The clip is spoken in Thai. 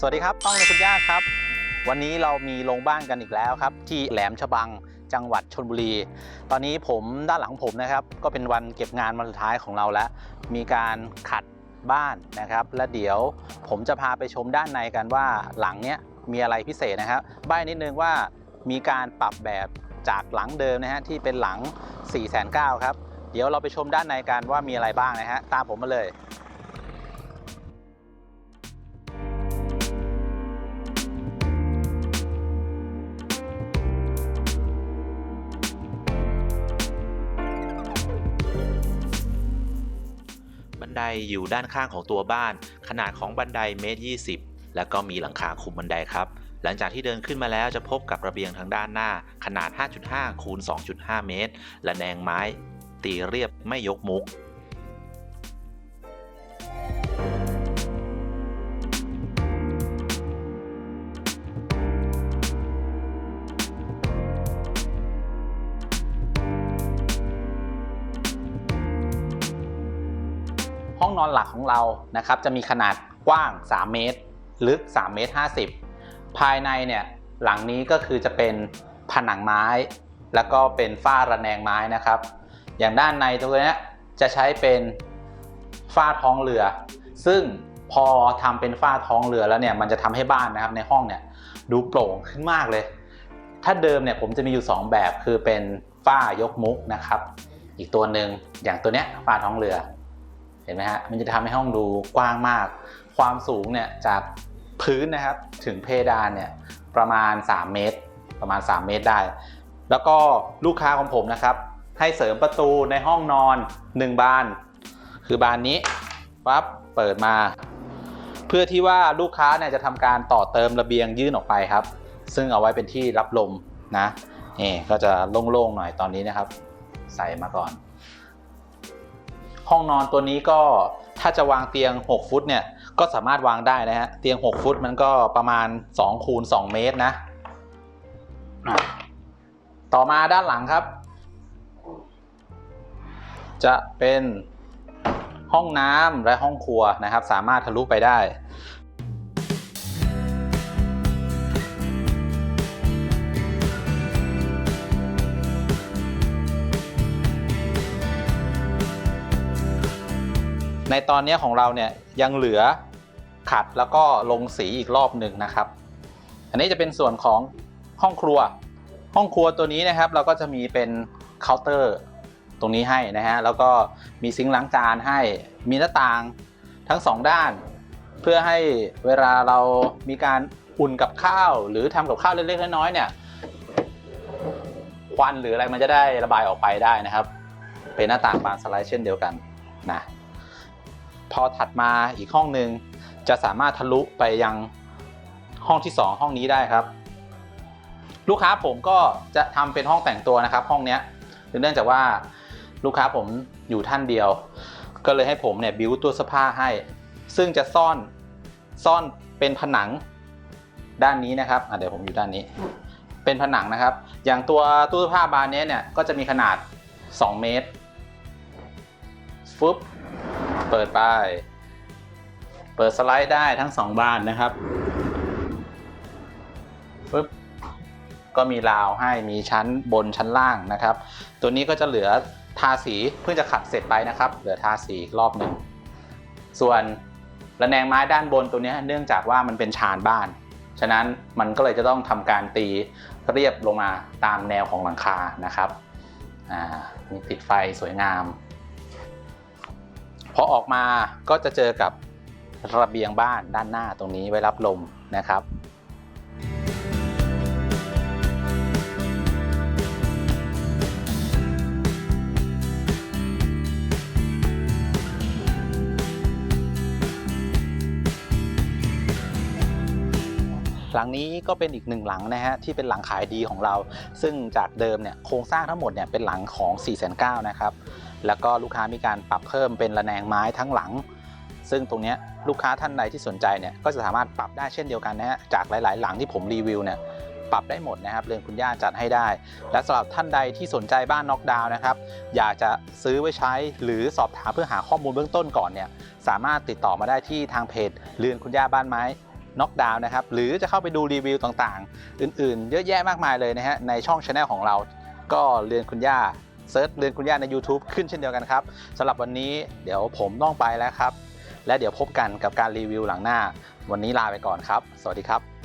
สวัสดีครับต้องเลยคุณย่าครับ วันนี้เรามีลงบ้านกันอีกแล้วครับ ที่แหลมฉบังจังหวัดชนบุรี ตอนนี้ผมด้านหลังผมนะครับ ก็เป็นวันเก็บงานวันสุดท้ายของเราแล้ว มีการขัดบ้านนะครับ และเดี๋ยวผมจะพาไปชมด้านในกันว่าหลังเนี้ยมีอะไรพิเศษนะครับใบ้นิดนึงว่ามีการปรับแบบจากหลังเดิมนะฮะที่เป็นหลัง 4 9 0 0 0ครับ เดี๋ยวเราไปชมด้านในกันว่ามีอะไรบ้างนะฮะตามผมมาเลย ไดอยู่ด้านข้างของตัวบ้าน ขนาดของบันไดเมตร20 แล้วก็มีหลังคาคุมบันไดครับ หลังจากที่เดินขึ้นมาแล้วจะพบกับระเบียงทางด้านหน้า ขนาด 5.5 คูณ 2.5 เมตร และแนงไม้ ตีเรียบไม่ยกมุก ห้องนอนหลักของเรานะครับจะมีขนาดกว้าง 3 เมตร ลึก 3 เมตร 50 ภายในเนี่ยหลังนี้ก็คือจะเป็นผนังไม้ แล้วก็เป็นฝ้าระแนงไม้นะครับ อย่างด้านในตรงนี้จะใช้เป็นฝ้าท้องเรือ ซึ่งพอทำเป็นฝ้าท้องเรือแล้วเนี่ยมันจะทำให้บ้านนะครับในห้องเนี่ยดูโปร่งขึ้นมากเลย ถ้าเดิมเนี่ยผมจะมีอยู่ 2 แบบคือเป็นฝ้ายกมุกนะครับ อีกตัวหนึ่งอย่างตัวเนี้ยฝ้าท้องเรือ เห็นไหมฮะ มันจะทำให้ห้องดูกว้างมาก ความสูงเนี่ยจากพื้นนะครับถึงเพดานเนี่ยประมาณ 3 เมตร ประมาณ 3 เมตรได้ แล้วก็ลูกค้าของผมนะครับ ให้เสริมประตูในห้องนอน 1 บาน คือบานนี้ปั๊บเปิดมา เพื่อที่ว่าลูกค้าเนี่ยจะทำการต่อเติมระเบียงยื่นออกไปครับ ซึ่งเอาไว้เป็นที่รับลมนะนี่ก็จะโล่งๆหน่อยตอนนี้นะครับ ใส่มาก่อน ห้องนอนตัวนี้ก็ถ้าจะวางเตียง 6 ฟุตเนี่ยก็สามารถวางได้นะฮะเตียง 6 ฟุตมันก็ประมาณ2คูณ2เมตรนะ ต่อมาด้านหลังครับ จะเป็นห้องน้ำและห้องครัวนะครับ สามารถทะลุไปได้ ในตอนนี้ของเราเนี่ยยังเหลือขัดแล้วก็ลงสีอีกรอบหนึ่งนะครับ อันนี้จะเป็นส่วนของห้องครัว ห้องครัวตัวนี้นะครับ เราก็จะมีเป็นเคาน์เตอร์ตรงนี้ให้นะฮะแล้วก็มีซิงค์ล้างจานให้มีหน้าต่างทั้งสองด้าน เพื่อให้เวลาเรามีการอุ่นกับข้าว หรือทำกับข้าวเล็กๆน้อยๆเนี่ยควันหรืออะไรมันจะได้ระบายออกไปได้นะครับ เป็นหน้าต่างบานสไลด์เช่นเดียวกันนะ พอถัดมาอีกห้องหนึ่งจะสามารถทะลุไปยังห้องที่ 2 ห้องนี้ได้ครับ ลูกค้าผมก็จะทำเป็นห้องแต่งตัวนะครับ ห้องเนี้ยเนื่องจากว่าลูกค้าผมอยู่ท่านเดียว ก็เลยให้ผมเนี่ยบิวตัวเสื้อผ้าให้ ซึ่งจะซ่อนซ่อนเป็นผนังด้านนี้นะครับเดี๋ยวผมอยู่ด้านนี้ เป็นผนังนะครับ อย่างตัวตู้เสื้อผ้าบานนี้เนี่ยก็จะมีขนาด 2 เมตรฟึบ เปิดไป เปิดสไลด์ได้ทั้งสองบานนะครับปึ๊บก็มีราวให้มีชั้นบนชั้นล่างนะครับ ตัวนี้ก็จะเหลือทาสีเพิ่งจะขัดเสร็จไปนะครับ เหลือทาสีรอบหนึ่งส่วนระแนงไม้ด้านบนตัวนี้เนื่องจากว่ามันเป็นชานบ้าน ฉะนั้นมันก็เลยจะต้องทำการตีเรียบลงมาตามแนวของหลังคานะครับมีติดไฟสวยงาม อออกมาก็จะเจอกับระเบียงบ้านด้านหน้าตรงนี้ไว้รับลมนะครับ หลังนี้ก็เป็นอีกหนึ่งหลังนะฮะที่เป็นหลังขายดีของเรา ซึ่งจากเดิมเนี่ยโครงสร้างทั้งหมดเนี่ยเป็นหลังของ 4 9 0 0 0นะครับแล้วก็ลูกค้ามีการปรับเพิ่มเป็นระแนงไม้ทั้งหลัง ซึ่งตรงนี้ลูกค้าท่านใดที่สนใจเนี่ยก็จะสามารถปรับได้เช่นเดียวกันนะฮะจากหลาย ๆ หลังที่ผมรีวิวเนี่ยปรับได้หมดนะครับเรือนคุณย่าจัดให้ได้ และสำหรับท่านใดที่สนใจบ้านน็อกดาวน์นะครับ อยากจะซื้อไว้ใช้หรือสอบถามเพื่อหาข้อมูลเบื้องต้นก่อนเนี่ยสามารถติดต่อมาได้ที่ทางเพจเรือนคุณย่าบ้านไม้ น็อกดาวน์นะครับ หรือจะเข้าไปดูรีวิวต่างๆ อื่นๆ เยอะแยะมากมายเลยนะฮะ ในช่องช anel ของเรา ก็เรียนคุณย่าเซิร์ชเรียนคุณย่าใน YouTube ขึ้นเช่นเดียวกันครับสำหรับวันนี้เดี๋ยวผมต้องไปแล้วครับ และเดี๋ยวพบกันกับการรีวิวหลังหน้า วันนี้ลาไปก่อนครับ สวัสดีครับ